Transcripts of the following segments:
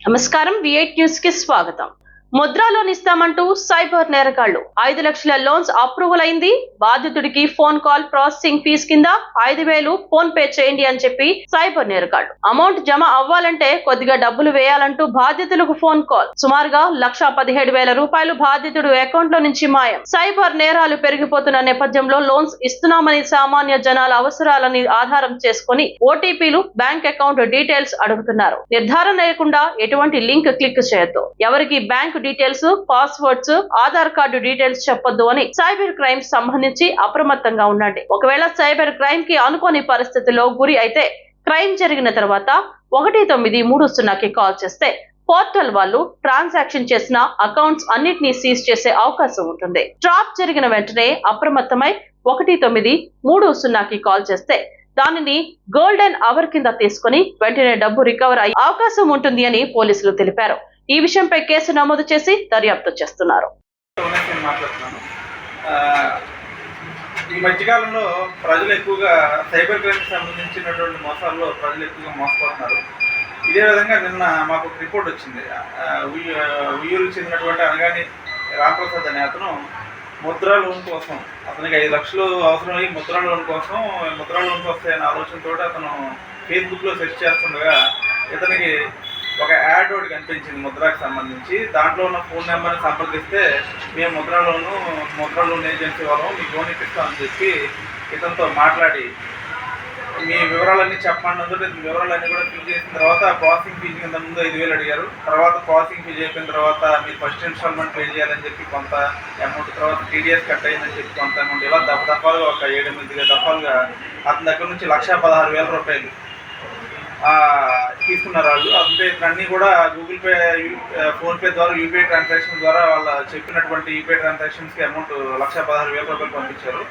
నమస్కారం విఐట్ న్యూస్ కి స్వాగతం ముద్రా లోన్ ఇస్తామంటూ సైబర్ నేరగాళ్ళు. ఐదు లక్షల లోన్స్ అప్రూవల్ అయింది బాధితుడికి ఫోన్ కాల్ ప్రాసెసింగ్ ఫీజు కింద ఐదు వేలు ఫోన్ పే చేయండి అని చెప్పి సైబర్ నేరగాళ్ళు. అమౌంట్ జమ అవ్వాలంటే కొద్దిగా డబ్బులు వేయాలంటూ బాధితులకు ఫోన్ కాల్. సుమారుగా లక్ష పదిహేడు వేల రూపాయలు బాధితుడు అకౌంట్లో నుంచి మాయం. సైబర్ నేరాలు పెరిగిపోతున్న నేపథ్యంలో లోన్స్ ఇస్తున్నామని సామాన్య జనాల అవసరాలని ఆధారం చేసుకుని ఓటీపీలు బ్యాంక్ అకౌంట్ డీటెయిల్స్ అడుగుతున్నారు. నిర్ధారణ లేకుండా ఎటువంటి లింక్ క్లిక్ చేయొద్దు. ఎవరికి bank details passwords Aadhaar card details చెప్పొద్దు అని సైబర్ క్రైమ్ సంబంధించి అప్రమత్తంగా ఉండండి. ఒకవేళ సైబర్ క్రైమ్కి అనుకోని పరిస్థితిలో గురి అయితే క్రైమ్ జరిగిన తర్వాత ఒకటి తొమ్మిది మూడు సున్నాకి కాల్ చేస్తే పోర్టల్ వాళ్ళు ట్రాన్సాక్షన్ చేసిన అకౌంట్స్ అన్నిటినీ సీజ్ చేసే అవకాశం ఉంటుంది. ట్రాప్ జరిగిన వెంటనే అప్రమత్తమై ఒకటి తొమ్మిది మూడు సున్నాకి కాల్ చేస్తే దానిని గోల్డెన్ అవర్ కింద తీసుకుని వెంటనే డబ్బు రికవర్ అయ్యే అవకాశం ఉంటుంది అని పోలీసులు తెలిపారు. ఈ విషయంపై కేసు నమోదు చేసి దర్యాప్తు చేస్తున్నారు. నేను మాట్లాడుతున్నాను ఈ మధ్యకాలంలో ప్రజలు ఎక్కువగా సైబర్ క్రైమ్కి సంబంధించినటువంటి మోసాల్లో ప్రజలు ఎక్కువగా మోసపోతున్నారు. ఇదే విధంగా నిన్న మాకు ఒక రిపోర్ట్ వచ్చింది. ఉయ్యూరు ఉయ్యూరుకు చెందినటువంటి అనగాని రామప్రసాద్ అనే అతను ముద్రా లోన్ కోసం అతనికి ఐదు లక్షలు అవసరమై ముద్రా లోన్ కోసం ముద్రా లోన్ వస్తాయనే ఆలోచనతో అతను ఫేస్బుక్లో సెర్చ్ చేస్తుండగా ఇతనికి ఒక యాడ్ ఒకటి కనిపించింది ముద్రాకి సంబంధించి. దాంట్లో ఉన్న ఫోన్ నెంబర్ని సంప్రదిస్తే మేము ముద్రా లోను లోన్ ఏజెన్సీ వాళ్ళం మీకు లోన్ ఇప్పిస్తామని చెప్పి ఇతనితో మాట్లాడి మీ వివరాలన్నీ చెప్పమన్నందుకు మీ వివరాలన్నీ కూడా ఫిల్ చేసిన తర్వాత ప్రాసెసింగ్ ఫీజు కింద ముందు ఐదు వేలు అడిగారు. తర్వాత ప్రాసెసింగ్ ఫీజు అయిపోయిన తర్వాత మీరు ఫస్ట్ ఇన్స్టాల్మెంట్ పే చేయాలని చెప్పి కొంత అమౌంట్ తర్వాత టీడీఎస్ కట్ అయిందని చెప్పి కొంత అమౌంట్ ఇలా దఫ దఫాలుగా ఒక ఏడు ఎనిమిది దఫాలుగా అతని దగ్గర నుంచి లక్ష పదహారు వేల రూపాయలు. ఆ, తీసుకున్నారు వాళ్ళు. అంటే అన్నీ కూడా గూగుల్ పే ఫోన్పే ద్వారా యూపీఐ ట్రాన్సాక్షన్ ద్వారా వాళ్ళ చెప్పినటువంటి యూపీఐ ట్రాన్సాక్షన్స్కి అమౌంట్ లక్ష పదహారు వేల రూపాయలు పంపించారు.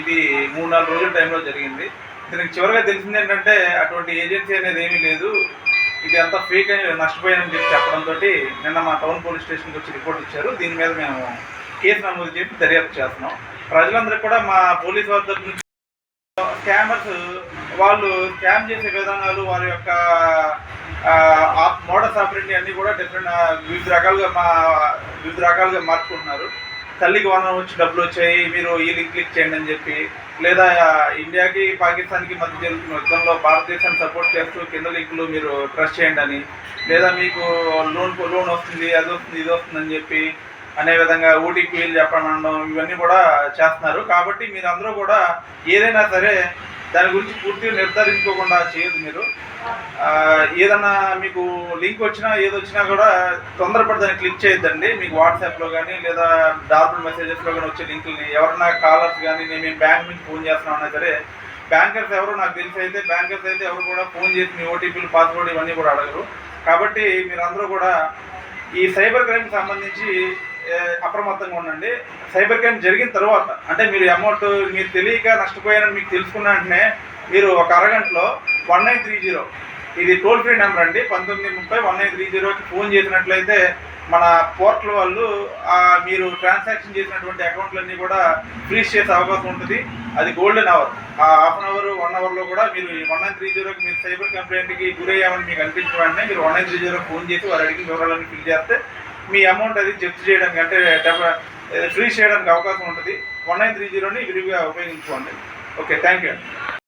ఇది మూడు నాలుగు రోజుల టైంలో జరిగింది. దీనికి చివరిగా తెలిసింది ఏంటంటే అటువంటి ఏజెన్సీ అనేది ఏమీ లేదు. ఇది అంతా ఫేక్ అని నష్టపోయానని చెప్పి చెప్పడంతో నిన్న మా టౌన్ పోలీస్ స్టేషన్కి వచ్చి రిపోర్ట్ ఇచ్చారు. దీని మీద మేము కేసు నమోదు చేసి దర్యాప్తు చేస్తున్నాం. ప్రజలందరికీ కూడా మా పోలీస్ వారి దగ్గర నుంచి స్కామర్స్ వాళ్ళు స్కామ్ చేసే విధానాలు వారి యొక్క మోడస్ ఆపరేటింగ్ అన్ని కూడా డిఫరెంట్ వివిధ రకాలుగా మా వివిధ రకాలుగా మార్చుకుంటున్నారు. తల్లికి వనం వచ్చి డబ్బులు వచ్చాయి మీరు ఈ లింక్ క్లిక్ చేయండి అని చెప్పి లేదా ఇండియాకి పాకిస్తాన్కి మధ్య జరుగుతున్న యుద్ధంలో భారతదేశాన్ని సపోర్ట్ చేస్తూ కింద లింకులు మీరు ట్రస్ట్ చేయండి అని లేదా మీకు లోన్ లోన్ వస్తుంది అది వస్తుంది ఇది వస్తుంది అని చెప్పి అనే విధంగా ఓటీపీలు చెప్పడం ఇవన్నీ కూడా చేస్తున్నారు. కాబట్టి మీరు అందరూ కూడా ఏదైనా సరే దాని గురించి పూర్తిగా నిర్ధారించుకోకుండా చేయదు మీరు. ఏదన్నా మీకు లింక్ వచ్చినా ఏది వచ్చినా కూడా తొందరపడి దాన్ని క్లిక్ చేయొద్దండి. మీకు వాట్సాప్లో కానీ లేదా డార్బుల్ మెసేజెస్లో కానీ వచ్చే లింకుల్ని ఎవరన్నా కాలర్స్ కానీ నేను మేము బ్యాంక్ నుంచి ఫోన్ చేస్తున్నామన్నా సరే బ్యాంకర్స్ ఎవరు నాకు తెలిసి అయితే బ్యాంకర్స్ అయితే ఎవరు కూడా ఫోన్ చేసి మీ ఓటీపీలు పాస్వర్డ్ ఇవన్నీ కూడా అడగరు. కాబట్టి మీరందరూ కూడా ఈ సైబర్ క్రైమ్ సంబంధించి అప్రమత్తంగా ఉండండి. సైబర్ క్రైమ్ జరిగిన తర్వాత అంటే మీరు అమౌంట్ మీరు తెలియక నష్టపోయారని మీకు తెలుసుకున్న వెంటనే మీరు ఒక అరగంటలో వన్ నైన్ త్రీ జీరో ఇది టోల్ ఫ్రీ నెంబర్ అండి. పంతొమ్మిది ముప్పై వన్ నైన్ త్రీ జీరోకి ఫోన్ చేసినట్లయితే మన పోర్టల్ వాళ్ళు మీరు ట్రాన్సాక్షన్ చేసినటువంటి అకౌంట్లన్నీ కూడా ఫ్రీజ్ చేసే అవకాశం ఉంటుంది. అది గోల్డెన్ అవర్ ఆ హాఫ్ అన్ అవర్ వన్ అవర్లో కూడా మీరు వన్ నైన్ త్రీ జీరోకి మీరు సైబర్ కంప్లైంట్కి గురయ్యామని మీకు అనిపించిన వెంటనే మీరు వన్ నైన్ త్రీ జీరోకి ఫోన్ చేసి వారు అడిగిన వివరాలన్నీ ఫిల్ చేస్తే మీ అమౌంట్ అది జప్తు చేయడానికి అంటే ఫ్రీ చేయడానికి అవకాశం ఉంటుంది. వన్ నైన్ త్రీ జీరోని విరివిగా ఉపయోగించుకోండి. Okay thank you